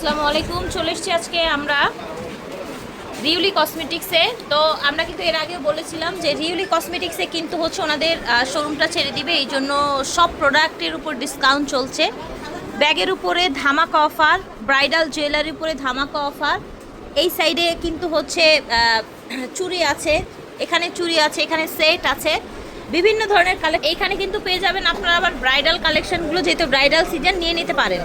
আসসালামু আলাইকুম, চলে এসেছি আজকে আমরা রিউলি কসমেটিক্সে তো আমরা কিন্তু এর আগেও বলেছিলাম যে রিউলি কসমেটিক্সে কিন্তু হচ্ছে ওনাদের শোরুমটা ছেড়ে দিবে। এই জন্য সব প্রোডাক্টের উপর ডিসকাউন্ট চলছে। ব্যাগের উপরে ধামাকা অফার ব্রাইডাল জুয়েলারির উপরে ধামাকা অফার এই সাইডে কিন্তু হচ্ছে চুড়ি আছে, এখানে চুড়ি আছে, এখানে সেট আছে। বিভিন্ন ধরনের কালেকশন এইখানে কিন্তু পেয়ে যাবেন আপনারা আবার ব্রাইডাল কালেকশনগুলো যেহেতু ব্রাইডাল সিজন নিয়ে নিতে পারেন।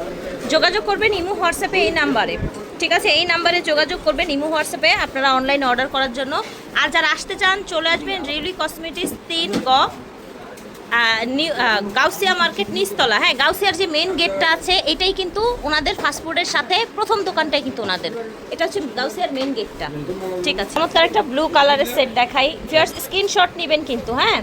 যোগাযোগ করবেন ইমো হোয়াটসঅ্যাপে এই নাম্বারে। ঠিক আছে? এই নাম্বারে যোগাযোগ করবেন ইমো হোয়াটসঅ্যাপে আপনারা অনলাইন অর্ডার করার জন্য। আর যারা আসতে চান, চলে আসবেন রিউলি কসমেটিক্স তিন গ গাউসিয়া মার্কেট নিচতলা। হ্যাঁ গাউসিয়ার যে মেন গেটটা আছে, এটাই কিন্তু ওনাদের ফাস্টফুডের সাথে প্রথম দোকানটাই কিন্তু ওনাদের। এটা হচ্ছে গাউসিয়ার মেন গেটটা ঠিক আছে? চমৎকার একটা ব্লু কালারের সেট দেখাই। ভিউয়ার্স স্ক্রিনশট নেবেন কিন্তু হ্যাঁ?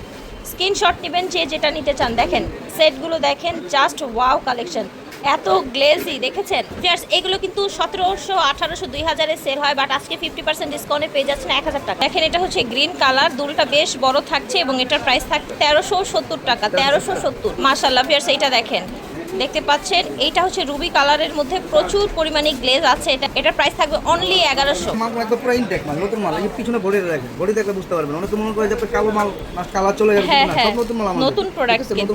স্ক্রিনশট নেবেন যে যেটা নিতে চান। দেখেন সেটগুলো দেখেন জাস্ট ওয়াও কালেকশন এত গ্লেজি দেখেছেন? ভিউয়ার্স এগুলো কিন্তু সতেরোশো আঠারোশো দুই হাজারে সেল হয় বাট আজকে ফিফটি পার্সেন্ট ডিসকাউন্টে পেয়ে যাচ্ছেন এক হাজার টাকা। দেখেন এটা হচ্ছে গ্রিন কালার দুলটা বেশ বড় থাকছে এবং এটার প্রাইস থাকছে তেরোশো সত্তর টাকা তেরোশো সত্তর। মাসাল্লাহ ভিউয়ার্স এইটা দেখেন। দেখতে পাচ্ছেন এইটা হচ্ছে রুবি কালারের মধ্যে প্রচুর পরিমাণে গ্লেজ আছে এটা এটার প্রাইস থাকবে অনলি এগারোশো। পুরো ইনটেক মাল নতুন মাল এই পিছনে বডি দেখেন বডি দেখলে বুঝতে পারবেন অনেকে মনে করে যে কালো মাল কালার চলে যাবে হ্যাঁ, হ্যাঁ। নতুন নতুন কিন্তু।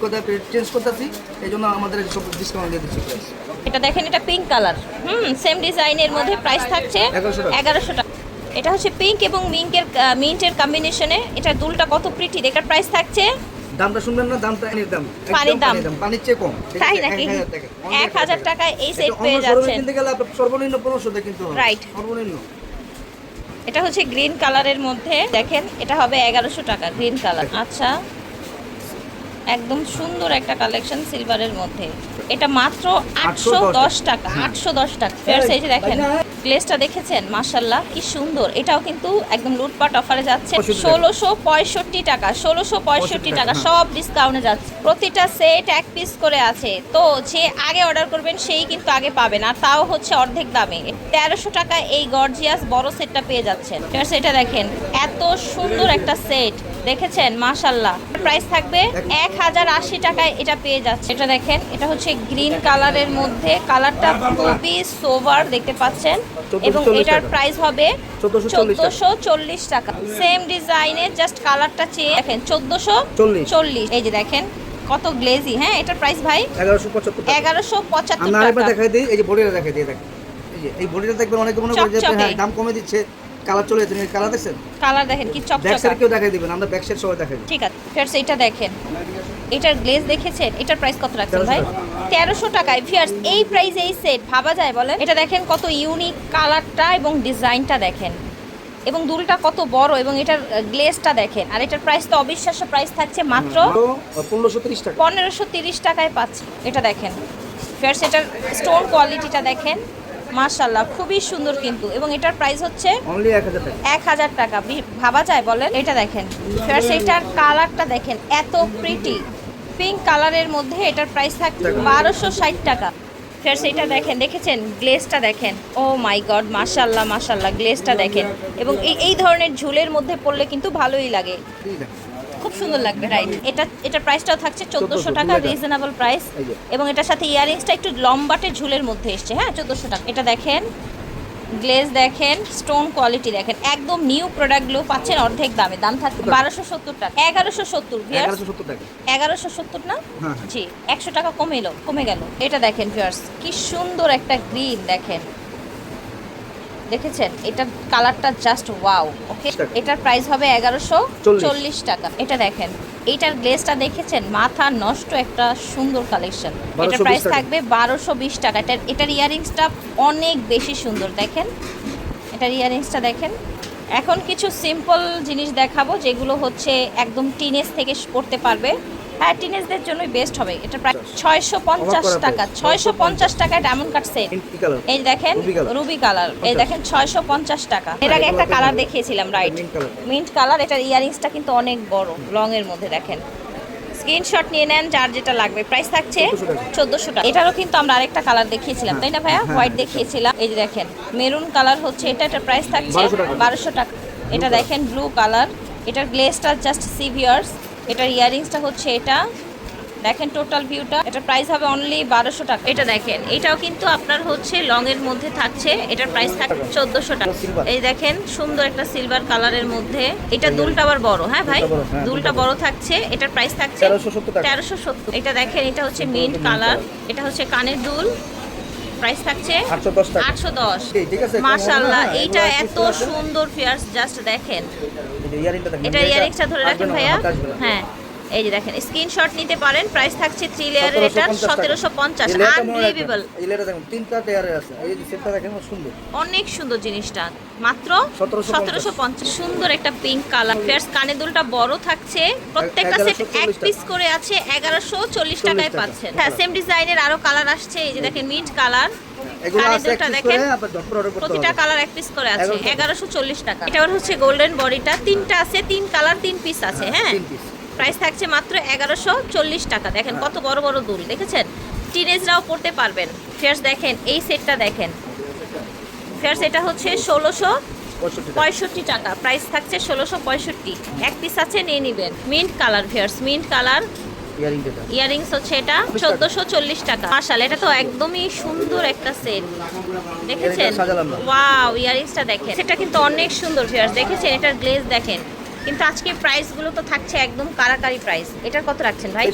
Product চেঞ্জ করতেছি এই জন্য আমাদের সব ডিসকাউন্ট দিয়ে দিচ্ছি প্রাইস এটা দেখেন এটা পিঙ্ক কালার হুম সেম ডিজাইনের মধ্যে প্রাইস থাকছে এগারোশো টাকা। এটা হচ্ছে পিঙ্ক এবং মিঙ্কের মিন্টের কম্বিনেশনে এটা দুলটা কত প্রিটি এটার প্রাইস থাকছে। দামটা শুনবেন না দামটা পানির দাম। পানির দাম। পানির চেয়ে কম। তাই নাকি? 1000 টাকা। এক হাজার টাকায় এই সেট পেয়ে যাচ্ছেন। কিনতে গেলে আপনার সর্বনিম্ন পনেরোশো দিয়ে কিনতে হবে। Right. সর্বনিম্ন। এটা হচ্ছে গ্রিন কালারের মধ্যে দেখেন এটা হবে এগারোশো টাকা গ্রিন কালার আচ্ছা। একদম সুন্দর একটা কালেকশন সিলভারের মধ্যে। এটা মাত্র আটশো দশ টাকা আটশো দশ টাকা। ফেয়ার্স এই যে দেখেন গ্লেসটা দেখেছেন? মার্শাল্লাহ কি সুন্দর। এটাও কিন্তু একদম লুটপাট অফারে যাচ্ছে। ষোলোশো পঁয়ষট্টি টাকা ষোলোশো পঁয়ষট্টি টাকা সব ডিসকাউন্টে যাচ্ছে। প্রতিটা সেট এক পিস করে আছে। তো যে আগে অর্ডার করবেন সেই কিন্তু আগে পাবেন। আর তাও হচ্ছে অর্ধেক দামে। তেরোশো টাকা এই গর্জিয়াস বড় সেটটা পেয়ে যাচ্ছেন। ফেয়ার্স এটা দেখেন এত সুন্দর একটা সেট দেখেছেন? মাশাল্লাহ প্রাইস থাকবে এক হাজার আশি টাকায় এটা পেয়ে যাচ্ছে। এটা দেখেন এটা হচ্ছে গ্রিন কালারের মধ্যে। কালারটা খুবই সোভার দেখতে পাচ্ছেন। এবং এটার প্রাইস হবে চোদ্দশো চল্লিশ টাকা। সেম ডিজাইনের জাস্ট কালারটা চেয়ে দেখেন চোদ্দশো চল্লিশ। এই যে দেখেন কত গ্লেজি হ্যাঁ এটার প্রাইস ভাই এগারোশো পঁচাত্তর এগারোশো পঁচাত্তর দেখাই দিই এই যে বডিটা দেখাই দিই দেখেন। এই বডিটা দেখবেন অনেকে মনে করে। হ্যাঁ দাম কমে দিচ্ছে। কালার চলে যাচ্ছে কালার দেখছেন? কালার দেখেন কি ব্যাক সাইড চকচকা কেউ দেখাই দিবেন আমরা ব্যাক সাইড সবাই দেখাই ঠিক আছে ফিয়ার্স এটা দেখেন। এটার গ্লেজ দেখেছেন? এটার প্রাইস কত রাখছেন ভাই? 1300 তেরোশো টাকায়। ফিয়ার্স এই প্রাইসে এই সেট ভাবা যায় বলে এটা দেখেন কত ইউনিক কালারটা এবং ডিজাইনটা দেখেন। এবং দুলটা কত বড় এবং এটার গ্লেজটা দেখেন। আর এটার প্রাইস তো অবিশ্বাস্য প্রাইস থাকছে মাত্র পনেরোশো তিরিশ টাকা। পনেরোশো তিরিশ টাকায় পাচ্ছি। এটা দেখেন। ফিয়ার্স এটার স্টোন কোয়ালিটিটা দেখেন। মার্শাল্লাহ খুবই সুন্দর কিন্তু। এবং এটার প্রাইস হচ্ছে এক হাজার টাকা। ভাবা যায় বলেন? এটা দেখেন। ফেয়ার্স এটার কালারটা দেখেন এত প্রিটি পিঙ্ক কালারের মধ্যে এটার প্রাইস থাকছে বারোশো ষাট টাকা। ফেয়ার্স এটা দেখেন দেখেছেন? গ্লেজটা দেখেন। ও মাই গড মাশাল্লাহ মাশাল্লাহ গ্লেজটা দেখেন। এবং এই ধরনের ঝুলের মধ্যে পড়লে কিন্তু ভালোই লাগে। খুব সুন্দর লাগবে রাইট এটা এটার প্রাইসটাও থাকছে চোদ্দোশো টাকা। রিজনেবল প্রাইস এবং এটার সাথে ইয়ারিংসটা একটু লম্বাটে ঝুলের মধ্যে এসছে হ্যাঁ? চোদ্দোশো টাকা। এটা দেখেন গ্লেজ দেখেন স্টোন কোয়ালিটি দেখেন। একদম নিউ প্রোডাক্টগুলো পাচ্ছেন অর্ধেক দামে। দাম থাকবে বারোশো সত্তর টাকা। এগারোশো সত্তর এগারোশো সত্তর না? হ্যাঁ। জি একশো টাকা কমে এলো কমে গেল। এটা দেখেন ভিউয়ার্স কি সুন্দর একটা গ্রিন দেখেন। দেখেছেন? এটা কালারটা জাস্ট ওয়াও ওকে এটার প্রাইস হবে এগারোশো চল্লিশ। টাকা। এটা দেখেন এটার গ্লেজটা দেখেছেন? মাথা নষ্ট একটা সুন্দর কালেকশন এটার প্রাইস থাকবে বারোশো বিশ টাকা। এটার এটার ইয়ারিংসটা অনেক বেশি সুন্দর দেখেন? এটার ইয়ারিংসটা দেখেন। এখন কিছু সিম্পল জিনিস দেখাবো যেগুলো হচ্ছে একদম টিনেজ থেকে পড়তে পারবে। হ্যাঁ টিনেজদের জন্যই বেস্ট হবে। এটা প্রায় ছয়শো পঞ্চাশ টাকা ছয়শো পঞ্চাশ টাকায় ডায়মন্ড কাট সেট এই দেখেন রুবি কালার এই দেখেন ছয়শো পঞ্চাশ টাকা। এর আগে একটা কালার দেখিয়েছিলাম রাইট মিন্ট কালার এটার ইয়ারিংসটা কিন্তু অনেক বড় লং এর মধ্যে দেখেন। স্ক্রিনশট নিয়ে নেন যার যেটা লাগবে। প্রাইস থাকছে 1400 টাকা। চোদ্দশো টাকা। এটারও কিন্তু আমরা আরেকটা কালার দেখিয়েছিলাম তাই না ভাইয়া? হ্যাঁ, হোয়াইট হ্যাঁ, দেখিয়েছিলাম। এই যে দেখেন মেরুন কালার হচ্ছে এটা এটার প্রাইস থাকছে বারোশো টাকা। এটা দেখেন ব্লু কালার এটার গ্লেসটা জাস্ট সিভিয়ার্স এটার ইয়ারিংসটা হচ্ছে এটা। দেখেন টোটাল ভিউটা এটা প্রাইস হবে অনলি বারোশো টাকা। এটা দেখেন এটাও কিন্তু আপনার হচ্ছে লং এর মধ্যে থাকছে। এটার প্রাইস থাকছে চোদ্দশো টাকা। এই দেখেন সুন্দর একটা সিলভার কালারের মধ্যে। এটা দুলটা আবার বড় হ্যাঁ ভাই? দুলটা বড়, হ্যাঁ, থাকছে। এটার প্রাইস থাকছে তেরোশো সত্তর এটা দেখেন এটা হচ্ছে মিন্ট কালার এটা হচ্ছে কানের দুল। প্রাইস থাকছে আটশো দশ টাকা। আটশো দশ। এই, ঠিক আছে, মাশাল্লাহ হ্যাঁ, এইটা এত সুন্দর ফিয়ার্স জাস্ট দেখেন। এটা ইয়ারিংটা দেখেন এটা ইয়ারিংসটা ধরে রাখেন ভাইয়া। হ্যাঁ। এই যে দেখেন স্ক্রিনশট নিতে পারেন প্রাইস থাকছে থ্রি লেয়ারের এটা 1750 সতেরোশো পঞ্চাশ। আনবিলিভেবল তিনটা লেয়ারে আছে। এই যে সেটটা দেখেন সুন্দর। অনেক সুন্দর জিনিসটা। মাত্র 1750 সতেরোশো পঞ্চাশ। সুন্দর একটা পিঙ্ক কালার ফেয়ার্স কানে দুলটা বড় থাকছে। প্রত্যেকটা সেট এক পিস করে আছে এগারোশো চল্লিশ টাকায় টাকা। পাচ্ছেন। হ্যাঁ। সেম ডিজাইনের আরও কালার আসছে। এই যে দেখেন মিন্ট কালার প্রতিটা কালার এক পিস করে আছে। 1150 এগারোশো চল্লিশ টাকা। এটা হচ্ছে গোল্ডেন বডিটা তিনটা আছে তিন কালার তিন পিস আছে হ্যাঁ পিস প্রাইস থাকছে মাত্র এগারোশো চল্লিশ টাকা। দেখেন কত বড় বড় দুল দেখেছেন? টিনেজরাও পড়তে পারবেন। ফেয়ার্স দেখেন এই সেটটা দেখেন। ফেয়ার্স এটা হচ্ছে ষোলোশো পঁয়ষট্টি টাকা। প্রাইস থাকছে ষোলোশো পঁয়ষট্টি। এক পিস আছে নিয়ে নেবেন। Mint colour fairs mint colour earrings হচ্ছে এটা চোদ্দোশো চল্লিশ টাকা। মার্শাল এটা তো একদমই সুন্দর একটা সেট দেখেছেন। ওয়াও ইয়ারিংসটা দেখেন। সেটা কিন্তু অনেক সুন্দর ফেয়ার্স দেখেছেন? এটার গ্লেজ দেখেন। কিন্তু আজকে প্রাইসগুলো তো থাকছে একদম কারাকারি প্রাইস এটার কত রাখছেন ভাই?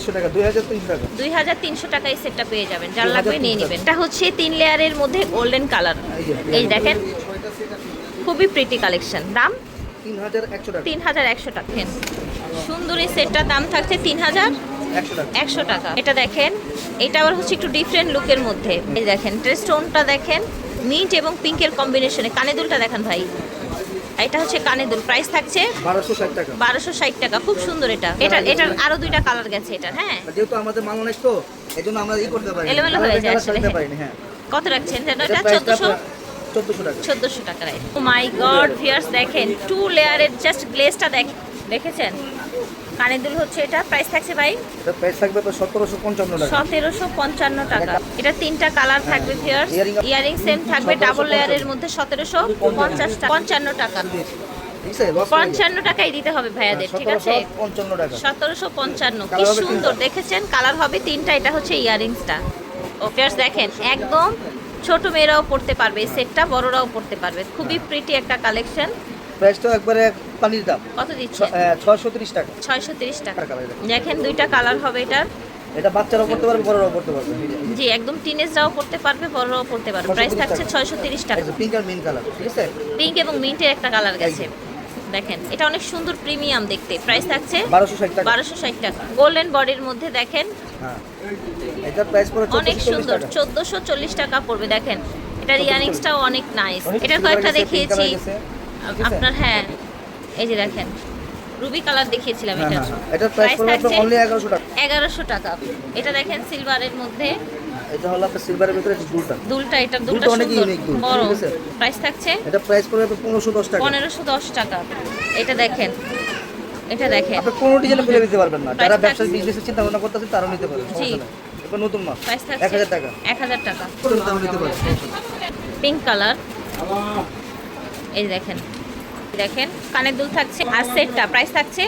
দুই হাজার তিনশো টাকা। এই সেটটা পেয়ে যাবেন। যার লাগবে নিয়ে নেবেন। এটা হচ্ছে তিন লেয়ারের মধ্যে গোল্ডেন কালার এই দেখেন খুবই প্রিটি কালেকশন দাম? তিন হাজার একশো টাকা। দেখেন। সুন্দর এই সেটটার দাম থাকছে তিন হাজার একশো টাকা। এটা দেখেন এটা আবার হচ্ছে একটু ডিফারেন্ট লুকের মধ্যে। এই দেখেন স্টোনটা দেখেন মিন্ট এবং পিঙ্কের কম্বিনেশনে কানে দুলটা দেখেন ভাই। এটা হচ্ছে কানে দুল। প্রাইস থাকছে বারোশো ষাট টাকা। খুব সুন্দর এটা। এটা এটার আরও দুইটা কালার গেছে এটা হ্যাঁ? যেহেতু আমাদের মাল অনেক তো এই জন্য আমরা ই করতে পারি এলোমেলো হয়ে যায় আসলে। হ্যাঁ। কত রাখছেন যেন? এটা চোদ্দশো? চোদ্দশো টাকা। চোদ্দশো টাকা right oh my god viewers দেখেন টু লেয়ারের জাস্ট গ্লেসটা দেখেন দেখেছেন? কানের দুল হচ্ছে এটা। প্রাইস থাকছে ভাই? এটা প্রাইস থাকবে সতেরোশো পঞ্চান্ন টাকা। সতেরোশো পঞ্চান্ন টাকা। এটা তিনটা কালার থাকবে ভিয়ার্স Earring- ইয়ারিং সেম থাকবে 1750 ডাবল লেয়ারের মধ্যে সতেরোশো পঞ্চাশ টাকা। পঞ্চান্ন টাকা। পঞ্চান্ন টাকাই দিতে হবে ভাইয়াদের ঠিক আছে? সতেরোশো পঞ্চান্ন টাকা। সতেরোশো পঞ্চান্ন। কি সুন্দর দেখেছেন? কালার হবে তিনটা এটা হচ্ছে ইয়ারিংসটা ও ফিয়ার্স দেখেন একদম ছোট মেয়েরাও পড়তে পারবে এই সেটটা বড়রাও পড়তে পারবে। খুবই প্রিটি একটা কালেকশন প্রাইসটা একবারে পানির দাম। কত দিচ্ছে? ছয়শো তিরিশ টাকা। ছয়শো তিরিশ টাকা। দেখেন। দুইটা কালার হবে এটার এটা বাচ্চারাও করতে পারবে বড়রাও করতে পারবে। জি একদম টিনেজরাও পড়তে পারবে বড়রাও পড়তে পারবে। 630 প্রাইস থাকছে টাকা। ছয়শো তিরিশ টাকা। পিঙ্ক আর মেন কালার ঠিক আছে? পিঙ্ক এবং মিন্টের একটা কালার গেছে। দেখেন এটা অনেক সুন্দর প্রিমিয়াম দেখতে। প্রাইস থাকছে বারোশো ষাট টাকা। বারোশো ষাট টাকা। গোল্ডেন বডির মধ্যে দেখেন। হ্যাঁ। এটার প্রাইস পড়ে অনেক চোদ্দশো সুন্দর। টাকা। চোদ্দশো চল্লিশ টাকা পড়বে দেখেন। এটা 1440 ইয়ারিংসটাও অনেক নাইস এটার কয়েকটা দেখিয়েছি। আপনার হ্যাঁ। এই যে দেখেন রুবি কালার দেখিয়েছিলাম এটা। এটার প্রাইস পড়বে আপনার অনলি এগারোশো টাকা। এগারোশো টাকা। এটা দেখেন সিলভারের মধ্যে। এটা হলো আপনার সিলভারের ভিতরে দুলটা। দুলটা এটার দুলটা অনেক দুল, বড়। প্রাইস থাকছে এটা প্রাইস পড়বে আপনার পনেরোশো দশ টাকা। পনেরোশো দশ টাকা। এটা দেখেন এটা দেখেন। আপনি কোনো ডিজাইনে ফেলে দিতে পারবেন না। যারা থাকছে- বিজনেসের চিন্তা ভাবনা করতেছেন তারাও নিতে পারেন জি। এটা নতুন মাল প্রাইস থাকছে হাজার টাকা। এক হাজার টাকা। পিঙ্ক কালার এই দেখেন। দেখেন কানের দুল থাকছে আর সেটটা প্রাইস থাকছে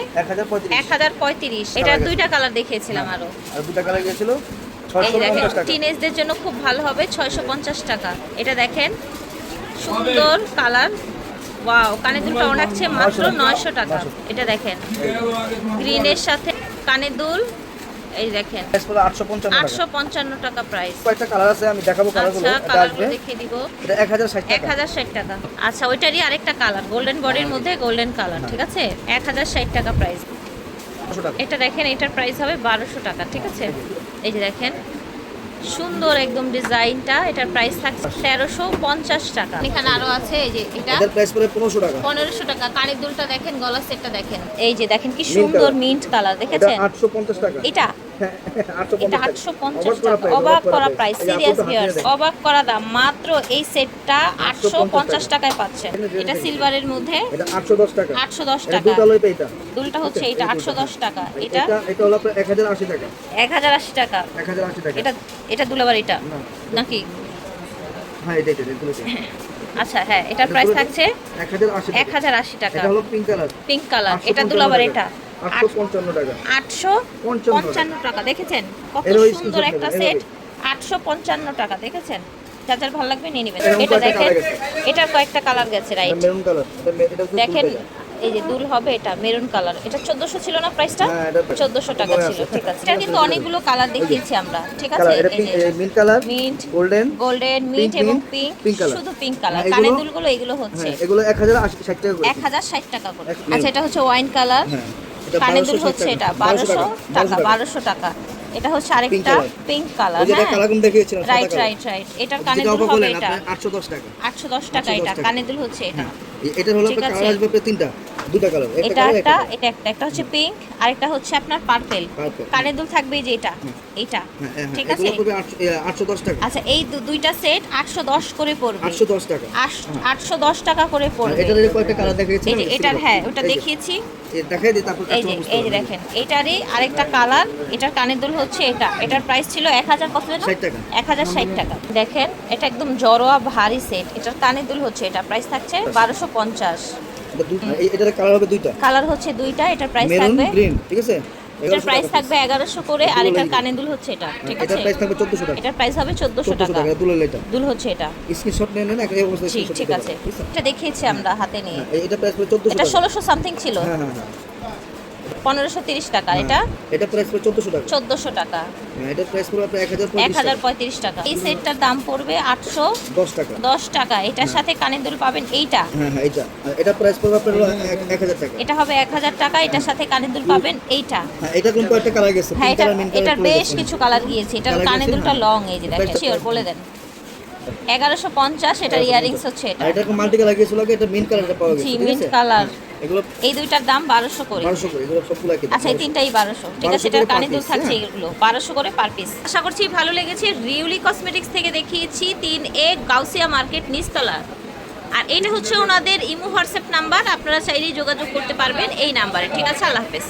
এক হাজার পঁয়ত্রিশ। এটার দুইটা কালার দেখিয়েছিলাম আরও। আর দুটা কালার গিয়েছিল টিনেজদের জন্য খুব ভালো হবে ছয়শো পঞ্চাশ টাকা। এটা দেখেন সুন্দর কালার। ওয়াও কানের দুলটা ওনাচ্ছে মাত্র নয়শো। টাকা। এটা দেখেন গ্রিনের সাথে কানের দুল এই দেখেন। প্রাইস পড়বে আটশো পঞ্চান্ন টাকা। প্রাইস কয়েকটা কালার আছে আমি দেখাবো কালারগুলো আচ্ছা কালারগুলো দেখিয়ে দিব। এটা এক হাজার ষাট এক টাকা হাজার ষাট টাকা। আচ্ছা ওইটারই আরেকটা কালার গোল্ডেন বডির মধ্যে গোল্ডেন কালার ঠিক আছে? এক হাজার ষাট টাকা প্রাইস এটা দেখেন এটার প্রাইস হবে বারোশো টাকা ঠিক আছে? এই যে। দেখেন সুন্দর একদম ডিজাইনটা। এটার প্রাইস থাকছে তেরোশো পঞ্চাশ টাকা। এখানে আরও আছে এই যে এটা। প্রাইস পড়বে পনেরোশো টাকা। পনেরোশো টাকা। কানের দুলটা দেখেন গলার সেটটা দেখেন। এই যে দেখেন কি সুন্দর মিন্ট কালার দেখেছেন? আটশো পঞ্চাশ টাকা। এটা এটা আটশো পঞ্চাশ টাকা। অবাক করা প্রাইস সিরিয়াস দেখেন। অবাক করা দাম। মাত্র এই সেটটা আটশো পঞ্চাশ টাকায় পাচ্ছেন এটা সিলভারের মধ্যে আটশো দশ টাকা। আটশো দশ দুলটা হচ্ছে এটা আটশো দশ টাকা। এটা এটা এটা হলো এক হাজার আশি টাকা। এক হাজার আশি টাকা। এক হাজার আশি টাকা। এটা এটা দুলাবার এটা। নাকি? হ্যাঁ এটা এটা আচ্ছা হ্যাঁ এটার প্রাইস থাকছে এক হাজার আশি টাকা। হাজার আশি টাকা। এটা হলো পিঙ্ক কালার পিঙ্ক কালার এটা দুলাবার এটা। আটশো পঞ্চান্ন টাকা। দেখেছেন? কত সুন্দর একটা সেট আটশো পঞ্চান্ন টাকা দেখেছেন? যার যার ভালো লাগবে নিয়ে নেবেন। এটা দেখেন এটার কয়েকটা কালার গেছে রাইট কালার দেখেন এই যে দুল হবে এটা মেরুন কালার এটা চোদ্দশো ছিল না প্রাইসটা হ্যাঁ, চোদ্দশো টাকা ছিল ঠিক আছে। এটা কিন্তু অনেকগুলো কালার দেখিয়েছি আমরা ঠিক আছে? Colour mint colour mint golden golden mint এবং পিঙ্ক শুধু পিঙ্ক কালার হ্যাঁ, কানের এগুলো- দুলগুলো এগুলো হচ্ছে। হ্যাঁ এগুলো এক হাজার ষাট টাকা করে। এক হাজার ষাট টাকা করে। আচ্ছা এটা হচ্ছে ওয়াইন কালার কানের দুল হচ্ছে এটা বারোশো টাকা। বারোশো টাকা। এটা হচ্ছে আরেকটা পিঙ্ক কালার হ্যাঁ? কোন রাইট রাইট রাইট এটার কানের যেটা দুল হবে এটা। 810 টাকা। আটশো দশ টাকা এটা। কানে কানের দুল হচ্ছে এটা। হ্যাঁ এ- এটার হলো আপনার কালার আসবে আপনার তিনটা দুটা কালার এটা একটা একটা এটা একটা একটা হচ্ছে পিঙ্ক আরেকটা হচ্ছে আপনার পার্পেল কানের দুল থাকবে যে এটা এইটা। হ্যাঁ হ্যাঁ ঠিক আছে? পড়বে 810 টাকা। আচ্ছা এই দুইটা সেট আটশো দশ করে পড়বে। 810 টাকা। আটশো দশ টাকা করে পড়বে। এটার এই কয়েকটা কালার দেখিয়েছি এই যে এটার হ্যাঁ ওটা দেখিয়েছি। দেখাই দিই তারপর এই যে কাস্টমার এই যে দেখেন এটারই আরেকটা কালার এটার কানের দুল হচ্ছে এটা। এটার প্রাইস ছিল এক হাজার কত যেন? 60 টাকা। এক হাজার ষাট টাকা। দেখেন এটা একদম জড়োয়া ভারী সেট এটার কানের দুল হচ্ছে এটা। প্রাইস থাকছে বারোশো পঞ্চাশ। এটার কালার হবে দুইটা? কালার হচ্ছে দুইটা এটার প্রাইস থাকবে গ্রিন ঠিক আছে? এটার প্রাইস থাকবে এগারোশো করে আর এটার। কানের দুল হচ্ছে এটা ঠিক আছে? প্রাইস থাকবে 1400 টাকা। এটার প্রাইস হবে চোদ্দশো 1400 টাকা। তুলে এটা। দুল হচ্ছে এটা। স্ক্রিনশট নিয়ে নেন ঠিক আছে। এটা দেখিয়েছি আমরা হাতে নিয়ে। হ্যাঁ, এটা প্রাইস 1400 এটা ষোলোশো সামথিং ছিল। হ্যাঁ হ্যাঁ হ্যাঁ। পনেরোশো তিরিশ টাকা এটা? এটা প্রাইস পড়বে 1400 টাকা। চোদ্দোশো টাকা। হ্যাঁ এটা প্রাইস পড়বে আপনার 1035 এক হাজার টাকা। পঁয়ত্রিশ টাকা। এই সেটটার দাম পড়বে আটশো 10 টাকা। দশ টাকা। এটার সাথে কানের দুল পাবেন এইটা। হ্যাঁ হ্যাঁ এটা এটা প্রাইস পড়বে আপনার 1000 টাকা। এটা হবে এক হাজার টাকা এটার সাথে কানের দুল পাবেন এইটা। হ্যাঁ এটা কোন কয়েকটা কালার গেছে? হ্যাঁ এটা এটার বেশ কিছু কালার গিয়েছে। এটার কানের দুলটা হ্যাঁ। লং এই যে দেখেন শিওর বলে দেন। এগারোশো পঞ্চাশ এটার ইয়ারিংস হচ্ছে এটা। এটা মাল্টি কালার গিয়েছিল এটা মিন্ট কালারটা পাওয়া গেছে মিন্ট কালার এগুলো এই দুইটার দাম বারোশো করে। 1200 করে এগুলো সবগুলো একই আচ্ছা এই তিনটাই বারোশো। ঠিক আছে 1200 করে কানে দুল থাকছে হ্যাঁ। এগুলো। 1200 করে পার পিস আশা করছি ভালো লেগেছে। রিউলি কসমেটিক্স থেকে দেখিয়েছি তিন এ গাউসিয়া মার্কেট নিচতলা। আর এটা হচ্ছে ওনাদের ইমো হোয়াটসঅ্যাপ নাম্বার। আপনারা চাইলেই যোগাযোগ করতে পারবেন এই নাম্বারে। ঠিক আছে আল্লাহ হাফেজ।